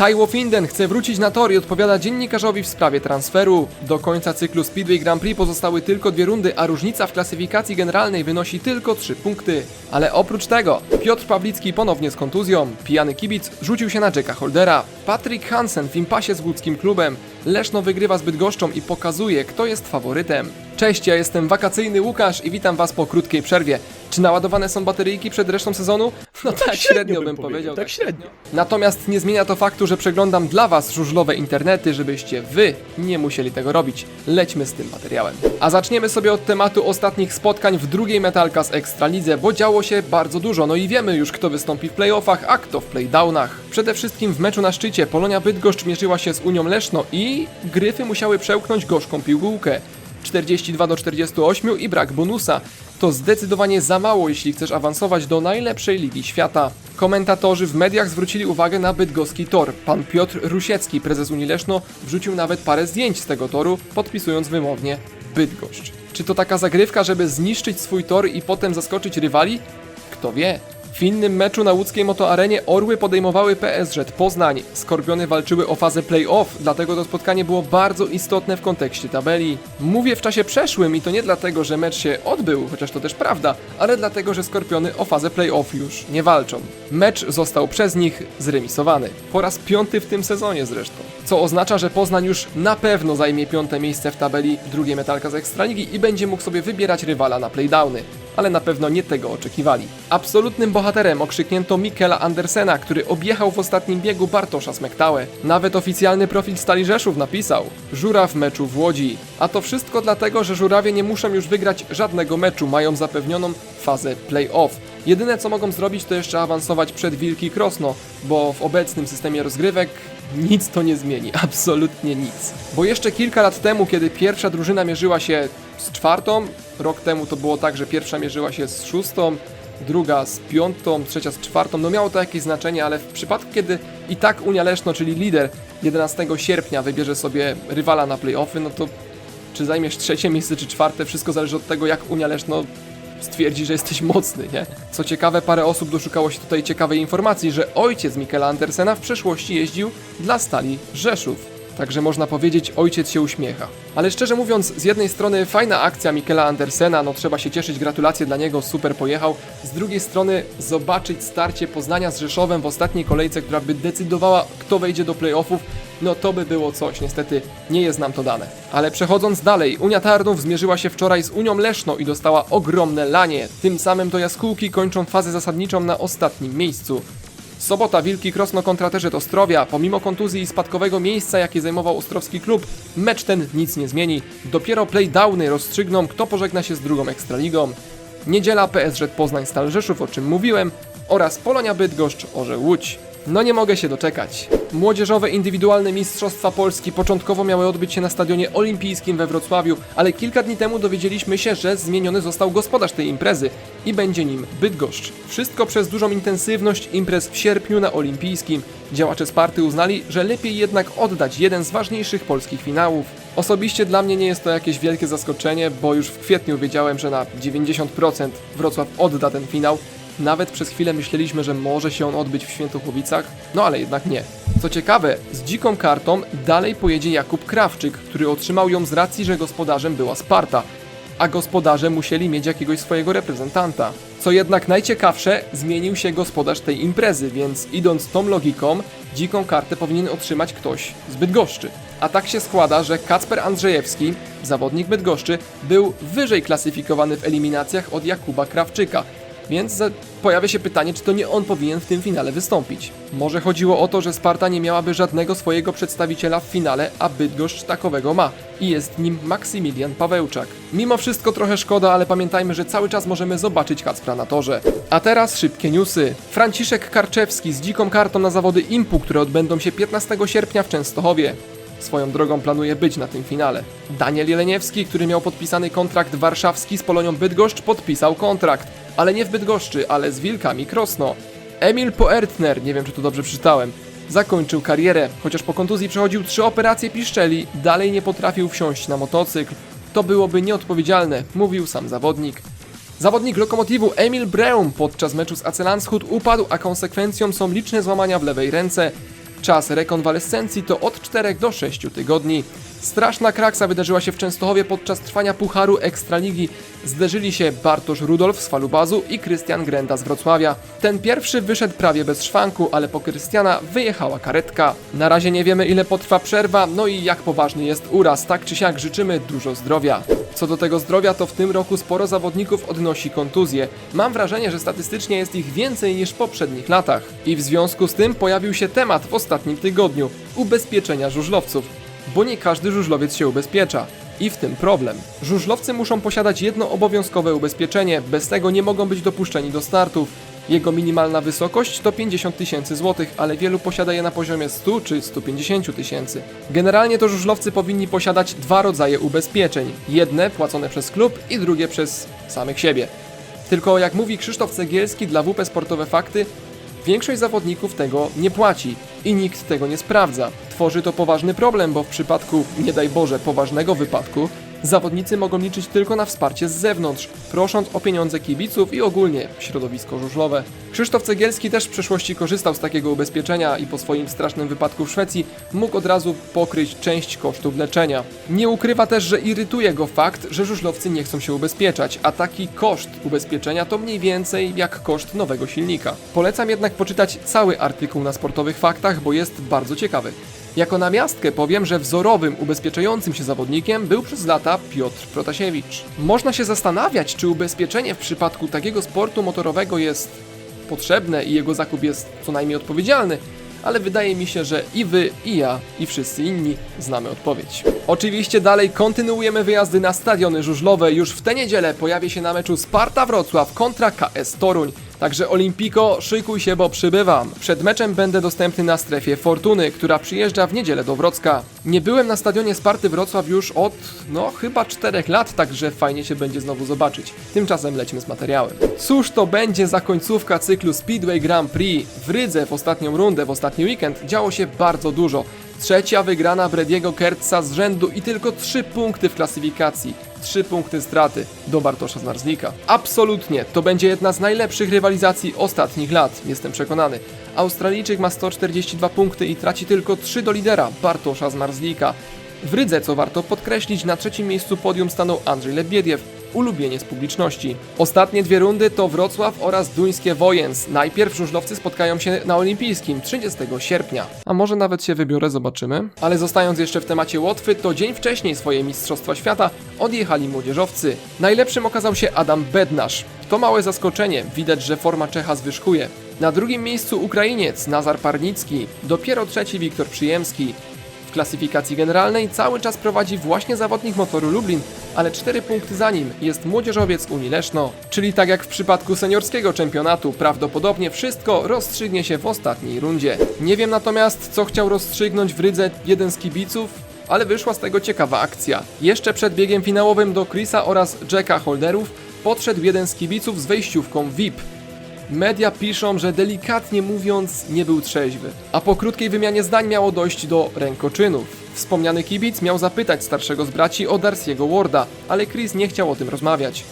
Taiwo Finden chce wrócić na tor i odpowiada dziennikarzowi w sprawie transferu. Do końca cyklu Speedway Grand Prix pozostały tylko dwie rundy, a różnica w klasyfikacji generalnej wynosi tylko 3 punkty. Ale oprócz tego, Piotr Pawlicki ponownie z kontuzją, pijany kibic rzucił się na Jacka Holdera, Patrick Hansen w impasie z łódzkim klubem, Leszno wygrywa z Bydgoszczą i pokazuje, kto jest faworytem. Cześć, ja jestem wakacyjny Łukasz i witam was po krótkiej przerwie. Czy naładowane są bateryjki przed resztą sezonu? No tak, średnio, bym powiedział. Tak średnio. Natomiast nie zmienia to faktu, że przeglądam dla Was żużlowe internety, żebyście Wy nie musieli tego robić. Lećmy z tym materiałem. A zaczniemy sobie od tematu ostatnich spotkań w drugiej Metalka z Ekstralidze, bo działo się bardzo dużo, no i wiemy już kto wystąpi w playoffach, a kto w playdownach. Przede wszystkim w meczu na szczycie Polonia Bydgoszcz mierzyła się z Unią Leszno i Gryfy musiały przełknąć gorzką pigułkę. 42 do 48 i brak bonusa. To zdecydowanie za mało, jeśli chcesz awansować do najlepszej ligi świata. Komentatorzy w mediach zwrócili uwagę na bydgoski tor. Pan Piotr Rusiecki, prezes Unii Leszno, wrzucił nawet parę zdjęć z tego toru, podpisując wymownie Bydgoszcz. Czy to taka zagrywka, żeby zniszczyć swój tor i potem zaskoczyć rywali? Kto wie? W innym meczu na łódzkiej motoarenie Orły podejmowały PSG Poznań. Skorpiony walczyły o fazę play-off, dlatego to spotkanie było bardzo istotne w kontekście tabeli. Mówię w czasie przeszłym i to nie dlatego, że mecz się odbył, chociaż to też prawda, ale dlatego, że Skorpiony o fazę play-off już nie walczą. Mecz został przez nich zremisowany. Po raz piąty w tym sezonie zresztą. Co oznacza, że Poznań już na pewno zajmie piąte miejsce w tabeli drugiej metalka z Ekstraligi i będzie mógł sobie wybierać rywala na playdowny ale na pewno nie tego oczekiwali. Absolutnym bohaterem okrzyknięto Mikela Andersena, który objechał w ostatnim biegu Bartosza Smektałę. Nawet oficjalny profil Stali Rzeszów napisał Żura w meczu w Łodzi. A to wszystko dlatego, że Żurawie nie muszą już wygrać żadnego meczu, mają zapewnioną fazę play-off. Jedyne co mogą zrobić to jeszcze awansować przed Wilki Krosno, bo w obecnym systemie rozgrywek nic to nie zmieni, absolutnie nic. Bo jeszcze kilka lat temu, kiedy pierwsza drużyna mierzyła się z czwartą, rok temu to było tak, że pierwsza mierzyła się z szóstą, druga z piątą, trzecia z czwartą, no miało to jakieś znaczenie, ale w przypadku, kiedy i tak Unia Leszno, czyli lider 11 sierpnia wybierze sobie rywala na playoffy, no to czy zajmiesz trzecie miejsce czy czwarte, wszystko zależy od tego, jak Unia Leszno stwierdzi, że jesteś mocny, nie? Co ciekawe, parę osób doszukało się tutaj ciekawej informacji, że ojciec Mikela Andersena w przeszłości jeździł dla Stali Rzeszów. Także można powiedzieć, ojciec się uśmiecha. Ale szczerze mówiąc, z jednej strony fajna akcja Mikela Andersena, no trzeba się cieszyć, gratulacje dla niego, super pojechał. Z drugiej strony zobaczyć starcie Poznania z Rzeszowem w ostatniej kolejce, która by decydowała, kto wejdzie do playoffów, no to by było coś. Niestety nie jest nam to dane. Ale przechodząc dalej, Unia Tarnów zmierzyła się wczoraj z Unią Leszno i dostała ogromne lanie. Tym samym to jaskółki kończą fazę zasadniczą na ostatnim miejscu. Sobota Wilki Krosno kontra Terzet Ostrowia. Pomimo kontuzji i spadkowego miejsca, jakie zajmował ostrowski klub, mecz ten nic nie zmieni. Dopiero playdowny rozstrzygną, kto pożegna się z drugą Ekstraligą. Niedziela PSG Poznań Stal Rzeszów, o czym mówiłem, oraz Polonia Bydgoszcz Orzeł Łódź. No nie mogę się doczekać. Młodzieżowe indywidualne Mistrzostwa Polski początkowo miały odbyć się na Stadionie Olimpijskim we Wrocławiu, ale kilka dni temu dowiedzieliśmy się, że zmieniony został gospodarz tej imprezy i będzie nim Bydgoszcz. Wszystko przez dużą intensywność imprez w sierpniu na Olimpijskim. Działacze Sparty uznali, że lepiej jednak oddać jeden z ważniejszych polskich finałów. Osobiście dla mnie nie jest to jakieś wielkie zaskoczenie, bo już w kwietniu wiedziałem, że na 90% Wrocław odda ten finał, nawet przez chwilę myśleliśmy, że może się on odbyć w Świętochłowicach, no ale jednak nie. Co ciekawe, z dziką kartą dalej pojedzie Jakub Krawczyk, który otrzymał ją z racji, że gospodarzem była Sparta, a gospodarze musieli mieć jakiegoś swojego reprezentanta. Co jednak najciekawsze, zmienił się gospodarz tej imprezy, więc idąc tą logiką, dziką kartę powinien otrzymać ktoś z Bydgoszczy. A tak się składa, że Kacper Andrzejewski, zawodnik Bydgoszczy, był wyżej klasyfikowany w eliminacjach od Jakuba Krawczyka, więc pojawia się pytanie, czy to nie on powinien w tym finale wystąpić. Może chodziło o to, że Sparta nie miałaby żadnego swojego przedstawiciela w finale, a Bydgoszcz takowego ma. I jest nim Maksymilian Pawełczak. Mimo wszystko trochę szkoda, ale pamiętajmy, że cały czas możemy zobaczyć Kacpra na torze. A teraz szybkie newsy. Franciszek Karczewski z dziką kartą na zawody IMPU, które odbędą się 15 sierpnia w Częstochowie. Swoją drogą planuje być na tym finale. Daniel Jeleniewski, który miał podpisany kontrakt warszawski z Polonią Bydgoszcz, podpisał kontrakt. Ale nie w Bydgoszczy, ale z Wilkami Krosno. Emil Poertner, nie wiem czy to dobrze przeczytałem, zakończył karierę. Chociaż po kontuzji przechodził trzy operacje piszczeli, dalej nie potrafił wsiąść na motocykl. To byłoby nieodpowiedzialne, mówił sam zawodnik. Zawodnik lokomotywu Emil Breum podczas meczu z AC Landshut upadł, a konsekwencją są liczne złamania w lewej ręce. Czas rekonwalescencji to od 4 do 6 tygodni. Straszna kraksa wydarzyła się w Częstochowie podczas trwania Pucharu Ekstraligi. Zderzyli się Bartosz Rudolf z Falubazu i Krystian Grenda z Wrocławia. Ten pierwszy wyszedł prawie bez szwanku, ale po Krystiana wyjechała karetka. Na razie nie wiemy ile potrwa przerwa, no i jak poważny jest uraz. Tak czy siak życzymy dużo zdrowia. Co do tego zdrowia, to w tym roku sporo zawodników odnosi kontuzje. Mam wrażenie, że statystycznie jest ich więcej niż w poprzednich latach. I w związku z tym pojawił się temat w ostatnim tygodniu ubezpieczenia żużlowców bo nie każdy żużlowiec się ubezpiecza. I w tym problem. Żużlowcy muszą posiadać jedno obowiązkowe ubezpieczenie, bez tego nie mogą być dopuszczeni do startów. Jego minimalna wysokość to 50 tysięcy złotych, ale wielu posiada je na poziomie 100 czy 150 tysięcy. Generalnie to żużlowcy powinni posiadać dwa rodzaje ubezpieczeń. Jedne płacone przez klub i drugie przez samych siebie. Tylko jak mówi Krzysztof Cegielski dla WP Sportowe Fakty, Większość zawodników tego nie płaci i nikt tego nie sprawdza. Tworzy to poważny problem, bo w przypadku, nie daj Boże, poważnego wypadku, zawodnicy mogą liczyć tylko na wsparcie z zewnątrz, prosząc o pieniądze kibiców i ogólnie środowisko żużlowe. Krzysztof Cegielski też w przeszłości korzystał z takiego ubezpieczenia i po swoim strasznym wypadku w Szwecji mógł od razu pokryć część kosztów leczenia. Nie ukrywa też, że irytuje go fakt, że żużlowcy nie chcą się ubezpieczać, a taki koszt ubezpieczenia to mniej więcej jak koszt nowego silnika. Polecam jednak poczytać cały artykuł na sportowych faktach, bo jest bardzo ciekawy. Jako namiastkę powiem, że wzorowym ubezpieczającym się zawodnikiem był przez lata Piotr Protasiewicz. Można się zastanawiać, czy ubezpieczenie w przypadku takiego sportu motorowego jest potrzebne i jego zakup jest co najmniej odpowiedzialny, ale wydaje mi się, że i wy, i ja, i wszyscy inni znamy odpowiedź. Oczywiście dalej kontynuujemy wyjazdy na stadiony żużlowe. Już w tę niedzielę pojawię się na meczu Sparta Wrocław kontra KS Toruń. Także Olimpiko, szykuj się, bo przybywam. Przed meczem będę dostępny na strefie Fortuny, która przyjeżdża w niedzielę do Wrocka. Nie byłem na stadionie Sparty Wrocław już od, no chyba 4 lat, także fajnie się będzie znowu zobaczyć. Tymczasem lećmy z materiałem. Cóż to będzie za końcówka cyklu Speedway Grand Prix? W Rydze w ostatnią rundę, w ostatni weekend działo się bardzo dużo. Trzecia wygrana Brediego Kertza z rzędu i tylko 3 punkty w klasyfikacji. 3 punkty straty do Bartosza Zmarzlika. Absolutnie, to będzie jedna z najlepszych rywalizacji ostatnich lat, jestem przekonany. Australijczyk ma 142 punkty i traci tylko 3 do lidera Bartosza Zmarzlika. W Rydze, co warto podkreślić, na trzecim miejscu podium stanął Andrzej Lebiediew, ulubieniec publiczności. Ostatnie dwie rundy to Wrocław oraz duńskie Wojens. Najpierw żużlowcy spotkają się na olimpijskim 30 sierpnia. A może nawet się wybiorę, zobaczymy. Ale zostając jeszcze w temacie Łotwy, to dzień wcześniej swoje Mistrzostwa Świata odjechali młodzieżowcy. Najlepszym okazał się Adam Bednarz. To małe zaskoczenie, widać, że forma Czecha zwyżkuje. Na drugim miejscu Ukrainiec Nazar Parnicki, dopiero trzeci Wiktor Przyjemski. W klasyfikacji generalnej cały czas prowadzi właśnie zawodnik motoru Lublin, ale 4 punkty za nim jest młodzieżowiec Unii Leszno. Czyli tak jak w przypadku seniorskiego czempionatu, prawdopodobnie wszystko rozstrzygnie się w ostatniej rundzie. Nie wiem natomiast, co chciał rozstrzygnąć w Rydze jeden z kibiców, ale wyszła z tego ciekawa akcja. Jeszcze przed biegiem finałowym do Chrisa oraz Jacka Holderów podszedł jeden z kibiców z wejściówką VIP. Media piszą, że delikatnie mówiąc nie był trzeźwy, a po krótkiej wymianie zdań miało dojść do rękoczynów. Wspomniany kibic miał zapytać starszego z braci o Darcy'ego Warda, ale Chris nie chciał o tym rozmawiać.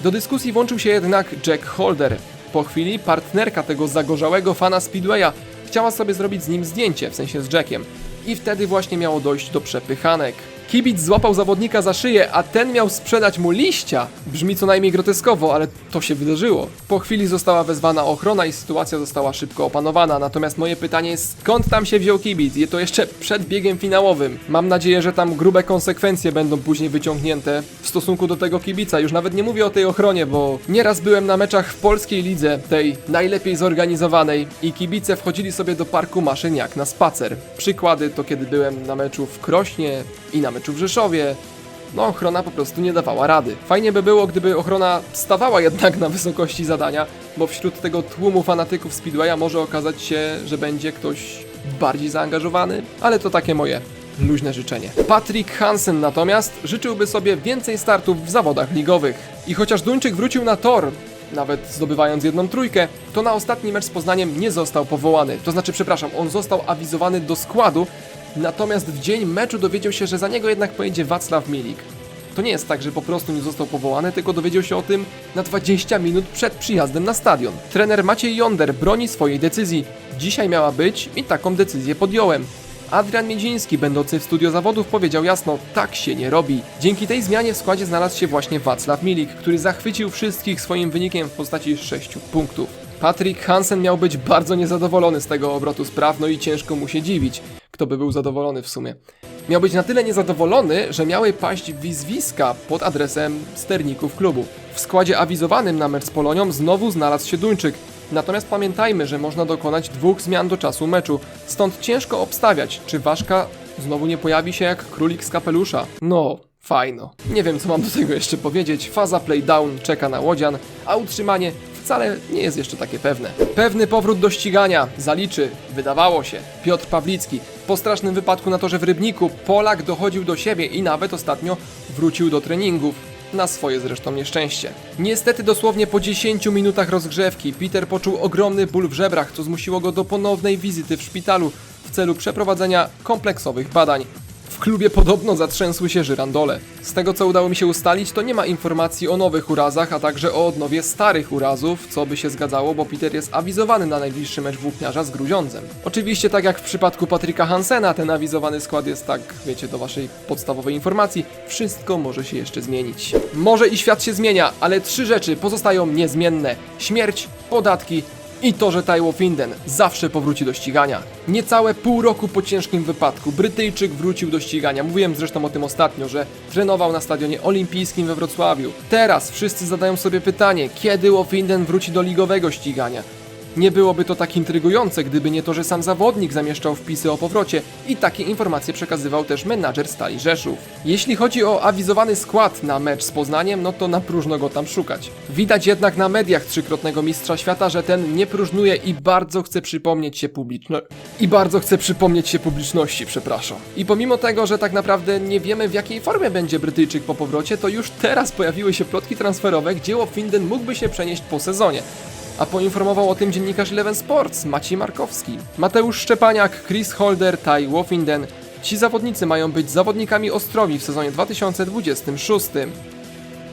Do dyskusji włączył się jednak Jack Holder. Po chwili partnerka tego zagorzałego fana Speedwaya chciała sobie zrobić z nim zdjęcie, w sensie z Jackiem. I wtedy właśnie miało dojść do przepychanek. Kibic złapał zawodnika za szyję, a ten miał sprzedać mu liścia. Brzmi co najmniej groteskowo, ale to się wydarzyło. Po chwili została wezwana ochrona i sytuacja została szybko opanowana. Natomiast moje pytanie jest, skąd tam się wziął kibic? I to jeszcze przed biegiem finałowym. Mam nadzieję, że tam grube konsekwencje będą później wyciągnięte w stosunku do tego kibica. Już nawet nie mówię o tej ochronie, bo nieraz byłem na meczach w polskiej lidze, tej najlepiej zorganizowanej i kibice wchodzili sobie do parku maszyn jak na spacer. Przykłady to kiedy byłem na meczu w Krośnie i na meczu w Rzeszowie. No, ochrona po prostu nie dawała rady. Fajnie by było, gdyby ochrona stawała jednak na wysokości zadania, bo wśród tego tłumu fanatyków Speedwaya może okazać się, że będzie ktoś bardziej zaangażowany, ale to takie moje luźne życzenie. Patrick Hansen natomiast życzyłby sobie więcej startów w zawodach ligowych. I chociaż Duńczyk wrócił na tor, nawet zdobywając jedną trójkę, to na ostatni mecz z Poznaniem nie został powołany. To znaczy, przepraszam, on został awizowany do składu, natomiast w dzień meczu dowiedział się, że za niego jednak pojedzie Wacław Milik. To nie jest tak, że po prostu nie został powołany, tylko dowiedział się o tym na 20 minut przed przyjazdem na stadion. Trener Maciej Jonder broni swojej decyzji. Dzisiaj miała być i taką decyzję podjąłem. Adrian Miedziński, będący w studio zawodów, powiedział jasno, tak się nie robi. Dzięki tej zmianie w składzie znalazł się właśnie Wacław Milik, który zachwycił wszystkich swoim wynikiem w postaci 6 punktów. Patrick Hansen miał być bardzo niezadowolony z tego obrotu spraw, no i ciężko mu się dziwić, kto by był zadowolony w sumie. Miał być na tyle niezadowolony, że miały paść wizwiska pod adresem sterników klubu. W składzie awizowanym na mecz z Polonią znowu znalazł się Duńczyk, Natomiast pamiętajmy, że można dokonać dwóch zmian do czasu meczu, stąd ciężko obstawiać, czy Ważka znowu nie pojawi się jak królik z kapelusza. No, fajno. Nie wiem, co mam do tego jeszcze powiedzieć. Faza playdown czeka na Łodzian, a utrzymanie wcale nie jest jeszcze takie pewne. Pewny powrót do ścigania zaliczy, wydawało się, Piotr Pawlicki. Po strasznym wypadku na torze w Rybniku Polak dochodził do siebie i nawet ostatnio wrócił do treningów. Na swoje zresztą nieszczęście. Niestety dosłownie po 10 minutach rozgrzewki Peter poczuł ogromny ból w żebrach, co zmusiło go do ponownej wizyty w szpitalu w celu przeprowadzenia kompleksowych badań. W klubie podobno zatrzęsły się żyrandole. Z tego co udało mi się ustalić, to nie ma informacji o nowych urazach, a także o odnowie starych urazów, co by się zgadzało, bo Peter jest awizowany na najbliższy mecz włókniarza z Gruziądzem. Oczywiście, tak jak w przypadku Patryka Hansena, ten awizowany skład jest tak, wiecie, do waszej podstawowej informacji, wszystko może się jeszcze zmienić. Może i świat się zmienia, ale trzy rzeczy pozostają niezmienne: śmierć, podatki i to, że Taiwo Finden zawsze powróci do ścigania. Niecałe pół roku po ciężkim wypadku Brytyjczyk wrócił do ścigania. Mówiłem zresztą o tym ostatnio, że trenował na stadionie olimpijskim we Wrocławiu. Teraz wszyscy zadają sobie pytanie, kiedy Wofinden wróci do ligowego ścigania. Nie byłoby to tak intrygujące, gdyby nie to, że sam zawodnik zamieszczał wpisy o powrocie i takie informacje przekazywał też menadżer Stali Rzeszów. Jeśli chodzi o awizowany skład na mecz z Poznaniem, no to na próżno go tam szukać. Widać jednak na mediach trzykrotnego mistrza świata, że ten nie próżnuje i bardzo chce przypomnieć się publiczno... i bardzo chce przypomnieć się publiczności, przepraszam. I pomimo tego, że tak naprawdę nie wiemy w jakiej formie będzie Brytyjczyk po powrocie, to już teraz pojawiły się plotki transferowe, gdzie Finden mógłby się przenieść po sezonie a poinformował o tym dziennikarz Eleven Sports Maciej Markowski. Mateusz Szczepaniak, Chris Holder, Tai Wofinden. Ci zawodnicy mają być zawodnikami Ostrowi w sezonie 2026.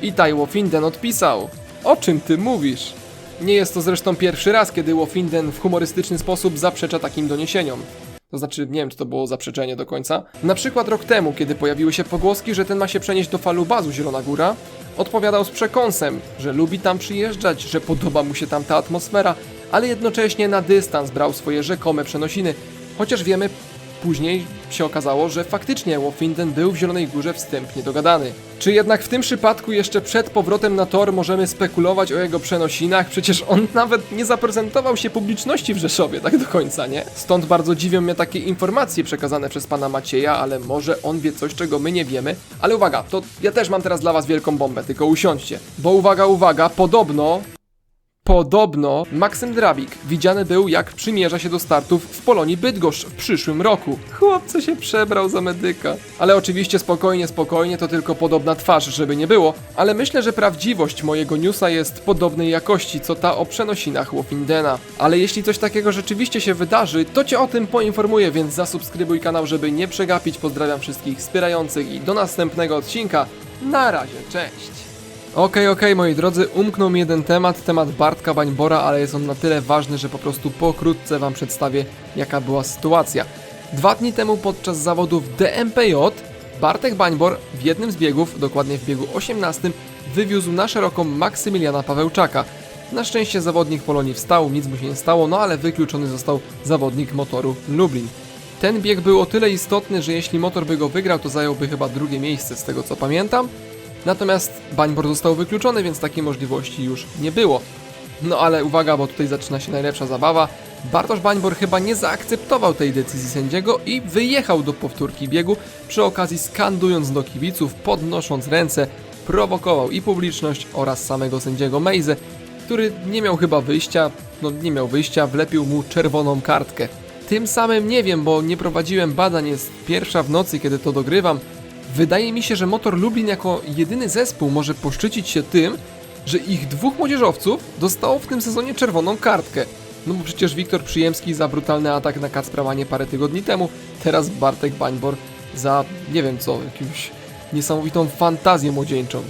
I Tai Wofinden odpisał: O czym ty mówisz? Nie jest to zresztą pierwszy raz, kiedy Wofinden w humorystyczny sposób zaprzecza takim doniesieniom. To znaczy, nie wiem, czy to było zaprzeczenie do końca. Na przykład rok temu, kiedy pojawiły się pogłoski, że ten ma się przenieść do Falubazu Zielona Góra, odpowiadał z przekąsem, że lubi tam przyjeżdżać, że podoba mu się tam ta atmosfera, ale jednocześnie na dystans brał swoje rzekome przenosiny, chociaż wiemy Później się okazało, że faktycznie Wofinden był w Zielonej Górze wstępnie dogadany. Czy jednak w tym przypadku jeszcze przed powrotem na tor możemy spekulować o jego przenosinach? Przecież on nawet nie zaprezentował się publiczności w Rzeszowie tak do końca, nie? Stąd bardzo dziwią mnie takie informacje przekazane przez pana Macieja, ale może on wie coś, czego my nie wiemy. Ale uwaga, to ja też mam teraz dla was wielką bombę, tylko usiądźcie. Bo uwaga, uwaga, podobno Podobno Maksym Drabik widziany był jak przymierza się do startów w Polonii Bydgoszcz w przyszłym roku. Chłopco się przebrał za medyka. Ale oczywiście spokojnie, spokojnie, to tylko podobna twarz, żeby nie było. Ale myślę, że prawdziwość mojego newsa jest podobnej jakości, co ta o przenosinach Wofindena. Ale jeśli coś takiego rzeczywiście się wydarzy, to cię o tym poinformuję, więc zasubskrybuj kanał, żeby nie przegapić. Pozdrawiam wszystkich wspierających i do następnego odcinka. Na razie, cześć! Okej, okej, moi drodzy, umknął mi jeden temat, temat Bartka Bańbora, ale jest on na tyle ważny, że po prostu pokrótce wam przedstawię, jaka była sytuacja. Dwa dni temu podczas zawodów DMPJ Bartek Bańbor w jednym z biegów, dokładnie w biegu 18, wywiózł na szeroką Maksymiliana Pawełczaka. Na szczęście zawodnik Polonii wstał, nic mu się nie stało, no ale wykluczony został zawodnik motoru Lublin. Ten bieg był o tyle istotny, że jeśli motor by go wygrał, to zająłby chyba drugie miejsce z tego co pamiętam, Natomiast Bańbor został wykluczony, więc takiej możliwości już nie było. No ale uwaga, bo tutaj zaczyna się najlepsza zabawa. Bartosz Bańbor chyba nie zaakceptował tej decyzji sędziego i wyjechał do powtórki biegu, przy okazji skandując do kibiców, podnosząc ręce, prowokował i publiczność oraz samego sędziego Mejze, który nie miał chyba wyjścia, no nie miał wyjścia, wlepił mu czerwoną kartkę. Tym samym nie wiem, bo nie prowadziłem badań, jest pierwsza w nocy, kiedy to dogrywam, Wydaje mi się, że Motor Lublin jako jedyny zespół może poszczycić się tym, że ich dwóch młodzieżowców dostało w tym sezonie czerwoną kartkę. No bo przecież Wiktor Przyjemski za brutalny atak na Kacpra Manie parę tygodni temu, teraz Bartek Bańbor za, nie wiem co, jakimś niesamowitą fantazję młodzieńczą.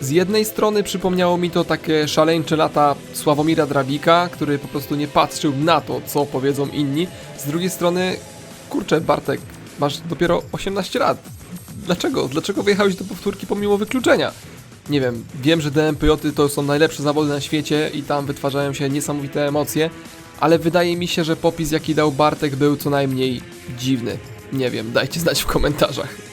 Z jednej strony przypomniało mi to takie szaleńcze lata Sławomira Drabika, który po prostu nie patrzył na to, co powiedzą inni. Z drugiej strony, kurczę, Bartek, masz dopiero 18 lat. Dlaczego? Dlaczego wyjechałeś do powtórki pomimo wykluczenia? Nie wiem, wiem, że DMPJ to są najlepsze zawody na świecie i tam wytwarzają się niesamowite emocje, ale wydaje mi się, że popis jaki dał Bartek był co najmniej dziwny. Nie wiem, dajcie znać w komentarzach.